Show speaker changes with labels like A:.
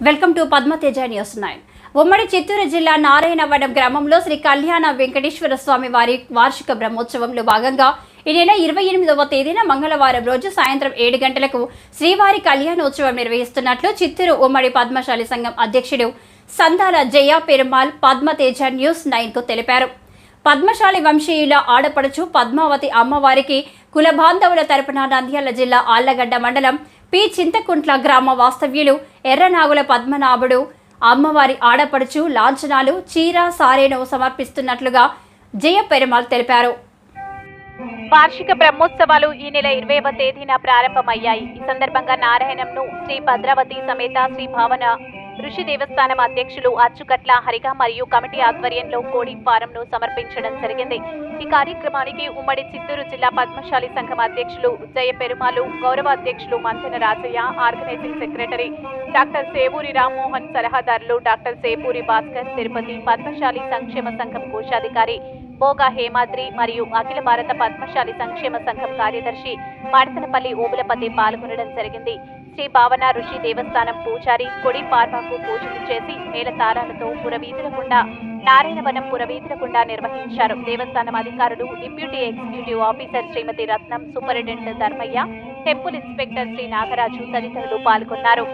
A: Welcome to Padmateja news nine. ఉమ్మడి చిత్తూరు జిల్లా నారాయణవనం గ్రామంలో శ్రీ కళ్యాణ వెంకటేశ్వర స్వామి వారి వార్షిక బ్రహ్మోత్సవంలో భాగంగా ఈ నెల ఇరవై ఎనిమిదవ తేదీన మంగళవారం రోజు సాయంత్రం ఏడు గంటలకు శ్రీవారి కళ్యాణోత్సవం నిర్వహిస్తున్నట్లు చిత్తూరు ఉమ్మడి పద్మశాలి సంఘం అధ్యక్షుడు సందాల జయ పెరుమాల్ పద్మతేజ న్యూస్ నైన్కు తెలిపారు. పద్మశాలి వంశీయుల ఆడపడుచు పద్మావతి అమ్మవారికి కుల బాంధవుల తరపున నంద్యాల జిల్లా ఆళ్ళగడ్డ మండలం పి. చింతకుంట్ల గ్రామ వాస్తవ్యులు ఎర్రనాగుల పద్మనాభుడు. అమ్మవారి ఆడపడుచు లాంఛనాలు చీర సారేను సమర్పిస్తున్నట్లుగా జయ పెరుమాల్ తెలిపారు.
B: వార్షిక బ్రహ్మోత్సవాలు ఈ నెల ఇరవైవ తేదీన ప్రారంభమయ్యాయి. ఈ సందర్భంగా నారాయణంను శ్రీ భద్రావతి సమేత శ్రీ భావన ఋషి దేవస్థానం అధ్యక్షులు అచ్చుకట్ల హరిక మరియు కమిటీ ఆధ్వర్యంలో కోడి ఫారంను సమర్పించడం జరిగింది. ఈ కార్యక్రమానికి ఉమ్మడి చిత్తూరు జిల్లా పద్మశాలి సంఘం అధ్యక్షులు జయ పెరుమాలు గౌరవ అధ్యక్షులు Mantena Rajaiah organising secretary doctor Sevuri Rammohan సలహాదారులు డాక్టర్ సేపూరి భాస్కర్ తిరుపతి పద్మశాలి సంక్షేమ సంఘం కోశాధికారి బోగా హేమాద్రి మరియు అఖిల భారత పద్మశాలి సంక్షేమ సంఘం కార్యదర్శి మడతలపల్లి ఓబులపతి పాల్గొనడం జరిగింది. శ్రీ భావన ఋషి దేవస్థానం పూజారి కొడి పార్వాకు పూజలు చేసి మేళ తారాలతో పురవీధుల గుండా నారాయణవనం పురవీధుల గుండా నిర్వహించారు. దేవస్థానం అధికారులు deputy executive officer Shrimati Ratnam superintendent Dharmaiah temple inspector Shri Nagaraju తదితరులు పాల్గొన్నారు.